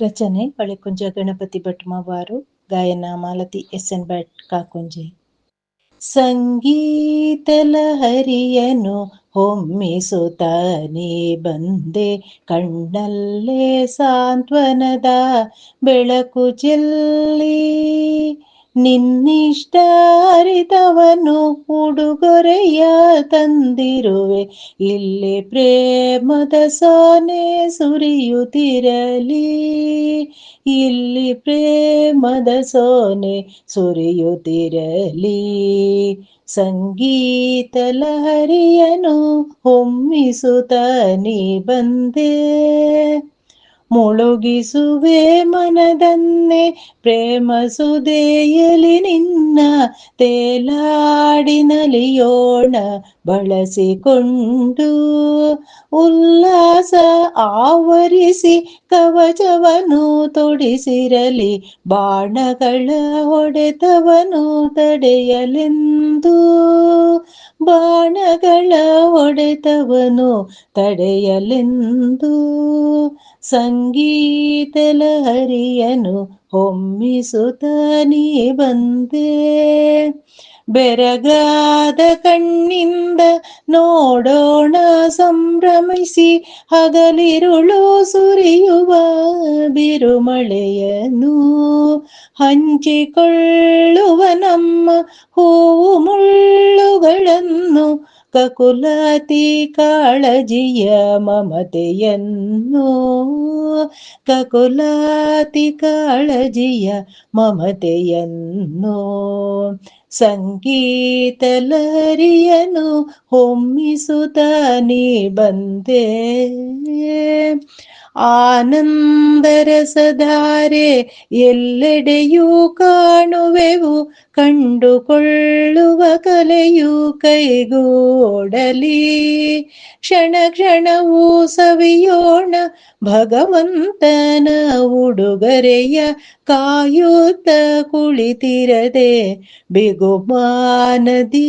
ರಚನೆ ಬಳೆಕುಂಜ ಗಣಪತಿ ಭಟ್ಮವಾರು, ಗಾಯನ ಮಾಲತಿ ಎಸ್ ಎನ್ ಭಟ್ ಕಾಕುಂಜೆ. ಸಂಗೀತಲ ಹರಿಯನು ಹೊಮ್ಮಿಸುತ್ತಾನೆ ಬಂದೆ, ಕಣ್ಣಲ್ಲೇ ಸಾಂತ್ವನದ ಬೆಳಕು ಚೆಲ್ಲಿ. ನಿನ್ನಿಷ್ಟ ಅರಿತವನು ಉಡುಗೊರೆಯ ತಂದಿರುವೆ. ಇಲ್ಲಿ ಪ್ರೇಮದ ಸೋನೆ ಸುರಿಯುತ್ತಿರಲಿ. ಇಲ್ಲಿ ಪ್ರೇಮದ ಸೋನೆ ಸುರಿಯುತ್ತಿರಲಿ. ಸಂಗೀತ ಲಹರಿಯನು ಹೊಮ್ಮಿಸುತ್ತ ಬಂದೆ. ಮುಳುಗಿಸುವೆ ಮನದನ್ನೇ, ಪ್ರೇಮ ಸುದೆಯಲಿ ನಿನ್ನ ತೇಲಾಡಿನಲಿಯೋಣ ಬಳಸಿಕೊಂಡು. ಉಲ್ಲಾಸ ಆವರಿಸಿ ಕವಚವನು ತೊಡಿಸಿರಲಿ, ಬಾಣಗಳ ಹೊಡೆತವನು ತಡೆಯಲೆಂದು. ಬಾಣಗಳ ಹೊಡೆತವನು ತಡೆಯಲೆಂದು. ಸಂಗೀತ ಲಹರಿಯನು ಹೊಮ್ಮಿಸುತ್ತ ನೀ ಬಂದೆ. ಬೆರಗಾದ ಕಣ್ಣಿಂದ ನೋಡೋಣ, ಸಂಭ್ರಮಿಸಿ ಹಗಲಿರುಳು ಸುರಿಯುವ ಬಿರುಮಳೆಯನು. ಹಂಚಿಕೊಳ್ಳುವ ನಮ್ಮ ಹೂವು ಮುಳ್ಳುಗಳನ್ನು ಕಕುಲಾತಿ ಕಾಳಜಿಯ ಮಮತೆಯನ್ನು ಕಕುಲಾತಿ ಕಾಳಜಿಯ ಮಮತೆಯನ್ನು. ಸಂಗೀತ ಲರಿಯನು ಹೊಮ್ಮಿಸುತ್ತ ನೀ ಬಂದೆ. ಆನಂದರಸಧಾರೆ ಎಲ್ಲೆಡೆಯೂ ಕಾಣುವೆವು, ಕಂಡುಕೊಳ್ಳುವ ಕಲೆಯು ಕೈಗೂಡಲಿ. ಕ್ಷಣ ಕ್ಷಣವೂ ಸವಿಯೋಣ, ಭಗವಂತನ ಉಡುಗರೆಯ ಕಾಯುತ್ತ ಕುಳಿತಿರದೆ ಬಿಗುಮಾನದಿ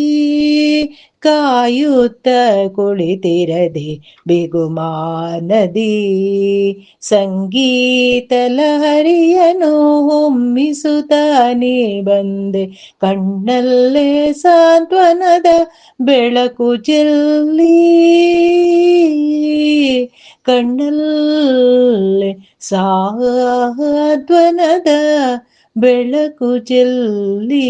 ಕಾಯುತ್ತ ಕುಳಿತಿರದೆ ಬಿಗುಮಾನದಿ ಸಂಗೀತ ಲಹರಿಯನು ಹೊಮ್ಮಿಸುತ್ತಾನೆ ಬಂದೆ ಕಣ್ಣಲ್ಲೇ ಸಾಂತ್ವನದ ಬೆಳಕು ಚೆಲ್ಲಿ. ಕಣ್ಣಲ್ಲೇ ಸಾಂತ್ವನದ ಬೆಳಕು ಚೆಲ್ಲಿ